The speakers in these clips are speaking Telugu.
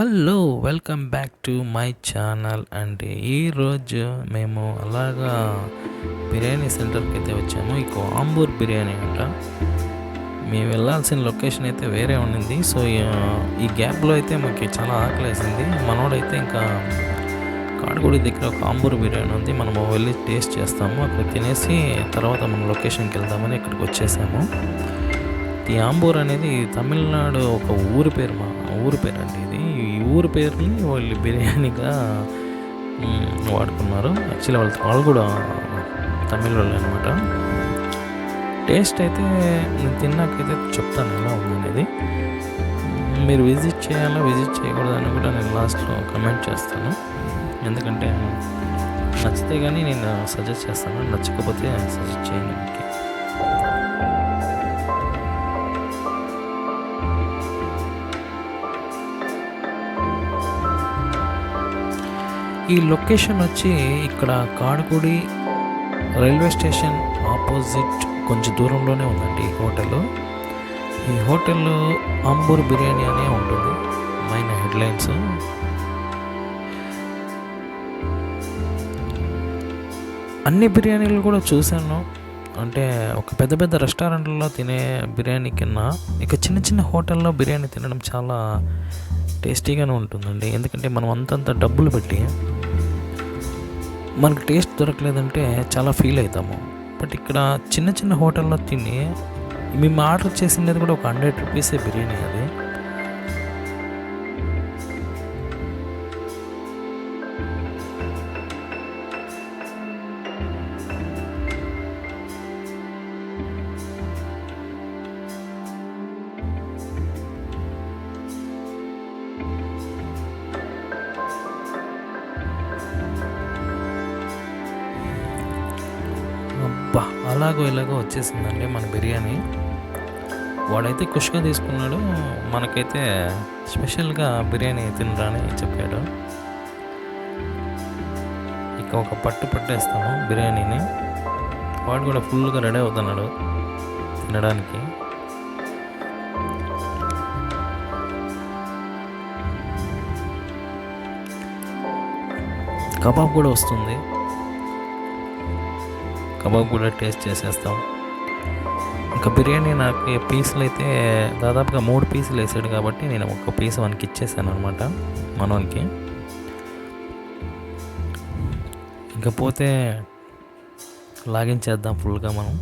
Hello welcome back to my channel. అంటే ఈరోజు మేము అలాగా బిర్యానీ సెంటర్కి అయితే వచ్చాము. ఈ ఆంబూర్ బిర్యానీ అంట. మేము వెళ్ళాల్సిన లొకేషన్ అయితే వేరే ఉండింది సో ఈ- గ్యాప్లో అయితే మాకు చాలా ఆకలేసింది. మనోడైతే ఇంకా కాడగుడి దగ్గర ఒక ఆంబూర్ బిర్యానీ ఉంది. మనము వెళ్ళి టేస్ట్ చేస్తాము. అక్కడ తినేసి తర్వాత మనం లొకేషన్కి వెళ్దామని ఇక్కడికి వచ్చేసాము. ఈ ఆంబూర్ అనేది తమిళనాడు ఒక ఊరి పేరు మా ఊరి పేరు అండి ఇది. ఈ ఊరి పేరుని వాళ్ళు బిర్యానీగా వాడుకున్నారు. యాక్చువల్లీ వాళ్ళ వాళ్ళు కూడా తమిళ వాళ్ళు అనమాట టేస్ట్ అయితే నేను తిన్నాకైతే చెప్తాను ఎలా ఉందనేది మీరు విజిట్ చేయాలా విజిట్ చేయకూడదని కూడా నేను లాస్ట్లో కమెంట్ చేస్తాను. ఎందుకంటే నచ్చితే కానీ నేను సజెస్ట్ చేస్తాను నచ్చకపోతే సజెస్ట్ చేయను ఈ లొకేషన్ వచ్చి ఇక్కడ కాడగుడి రైల్వే స్టేషన్ ఆపోజిట్ కొంచెం దూరంలోనే ఉందండి ఈ హోటల్. ఈ హోటల్లో అంబూర్ బిర్యానీ అనే ఉంటుంది. మైన హెడ్లైన్స్ అన్ని బిర్యానీలు కూడా చూశాను. అంటే ఒక పెద్ద పెద్ద రెస్టారెంట్లో తినే బిర్యానీ కన్నా ఇక చిన్న చిన్న హోటల్లో బిర్యానీ తినడం చాలా టేస్టీగానే ఉంటుందండి. ఎందుకంటే మనం అంతంత డబ్బులు పెట్టి మనకు టేస్ట్ దొరకలేదంటే చాలా ఫీల్ అవుతాము. బట్ ఇక్కడ చిన్న చిన్న హోటల్లో తిని మేము ఆర్డర్ చేసినది కూడా ఒక హండ్రెడ్ రూపీసే బిర్యానీ అది. అబ్బా అలాగో ఇలాగో వచ్చేసిందండి మన బిర్యానీ. వాడైతే ఖుషిగా తీసుకున్నాడు మనకైతే స్పెషల్గా బిర్యానీ తినరాని చెప్పాడు. ఇక ఒక పట్టు పట్టేస్తాము బిర్యానీని. వాడు కూడా ఫుల్గా రెడీ అవుతున్నాడు తినడానికి. కబాబ్ కూడా వస్తుంది. కబాబ్ కూడా టేస్ట్ చేసేస్తాం. ఇంకా బిర్యానీ నాకు పీసులు అయితే దాదాపుగా మూడు పీసులు వేసాడు కాబట్టి నేను ఒక పీస్ వానికి ఇచ్చేసాను అనమాట మనోనికి. ఇంకపోతే లాగించేద్దాం ఫుల్గా మనం.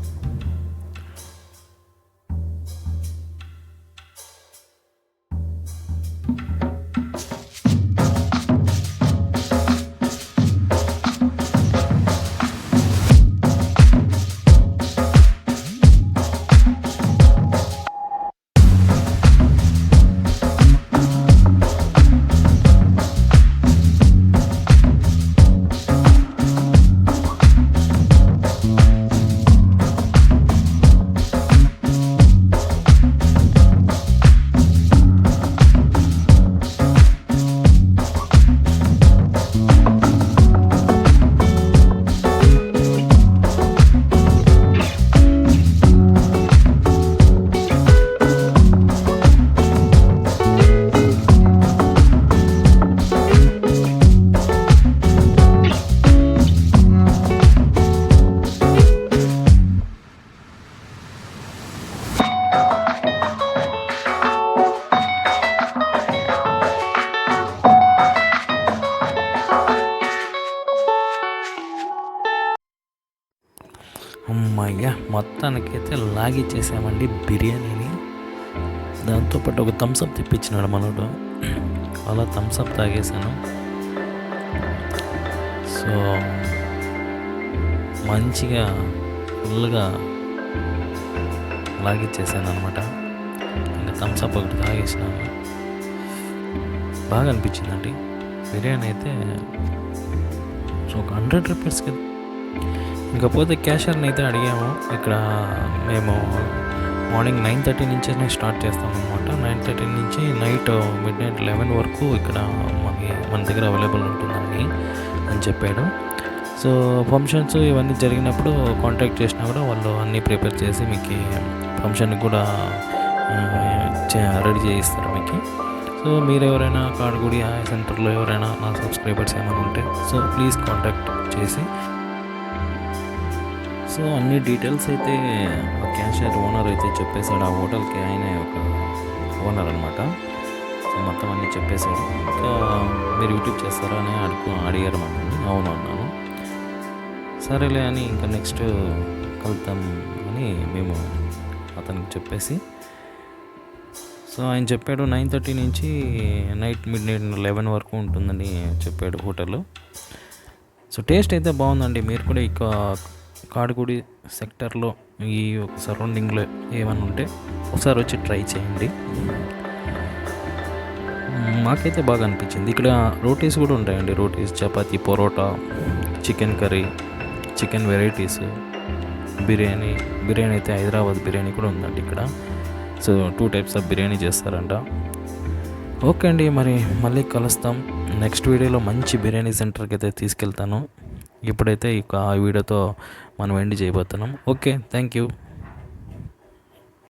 అమ్మయ్యా మొత్తానికైతే లాగిచ్చేసామండి బిర్యానీని. దాంతోపాటు ఒక థమ్స్అప్ తెప్పించినాడు మనోడు. అలా థమ్స్అప్ తాగేశాను. సో మంచిగా ఫుల్గా లాగిచ్చేసాను అనమాట ఇంకా థమ్స్అప్ ఒకటి తాగేసినాను. బాగా అనిపించిందండి. బిర్యానీ అయితే సో ఒక హండ్రెడ్ రూపీస్కి ఇంకపోతే క్యాషియర్ని అయితే అడిగాము. ఇక్కడ మేము మార్నింగ్ నైన్ థర్టీ నుంచే స్టార్ట్ చేస్తాం అనమాట నైన్ థర్టీ నుంచి నైట్ మిడ్ నైట్ లెవెన్ వరకు ఇక్కడ మనకి మన దగ్గర అవైలబుల్ ఉంటుందండి అని చెప్పాడు. సో ఫంక్షన్స్ ఇవన్నీ జరిగినప్పుడు కాంటాక్ట్ చేసినా కూడా వాళ్ళు అన్నీ ప్రిపేర్ చేసి మీకు ఫంక్షన్కి కూడా రెడీ చేయిస్తారు మీకు. సో మీరు ఎవరైనా కాడగుడి సెంటర్లో ఎవరైనా నా సబ్స్క్రైబర్స్ ఏమైనా ఉంటే సో ప్లీజ్ కాంటాక్ట్ చేసి సో అన్ని డీటెయిల్స్ అయితే ఆ క్యాషియర్ ఓనర్ అయితే చెప్పేశాడు. ఆ హోటల్కి ఆయన ఒక ఓనర్ అనమాట సో మొత్తం అన్నీ చెప్పేశాడు. ఇంకా మీరు యూట్యూబ్ చేస్తారా అని అడుగు అడిగారు మమ్మల్ని అవును అన్నాను. సరేలే అని ఇంకా నెక్స్ట్ కలుద్దాం అని మేము అతనికి చెప్పేసి సో ఆయన చెప్పాడు నైన్ థర్టీ నుంచి నైట్ మిడ్ నైట్ లెవెన్ వరకు ఉంటుందని చెప్పాడు హోటల్. సో టేస్ట్ అయితే బాగుందండి. మీరు కూడా ఇక కాడుగుడి సెక్టర్లో ఈ సరౌండింగ్లో ఏమైనా ఉంటే ఒకసారి వచ్చి ట్రై చేయండి. మాకైతే బాగా అనిపించింది. ఇక్కడ రోటీస్ కూడా ఉంటాయండి. Rotis chapati parotta chicken curry chicken varieties biryani biryani అయితే హైదరాబాద్ బిర్యానీ కూడా ఉందండి ఇక్కడ. So two types of biryani చేస్తారంట. ఓకే అండి మరి మళ్ళీ కలుస్తాం. నెక్స్ట్ వీడియోలో మంచి బిర్యానీ సెంటర్కి అయితే తీసుకెళ్తాను. ఇప్పుడైతే ఇక ఆ వీడియోతో మనం ఎండ్ చేయబోతున్నాం. Okay thank you.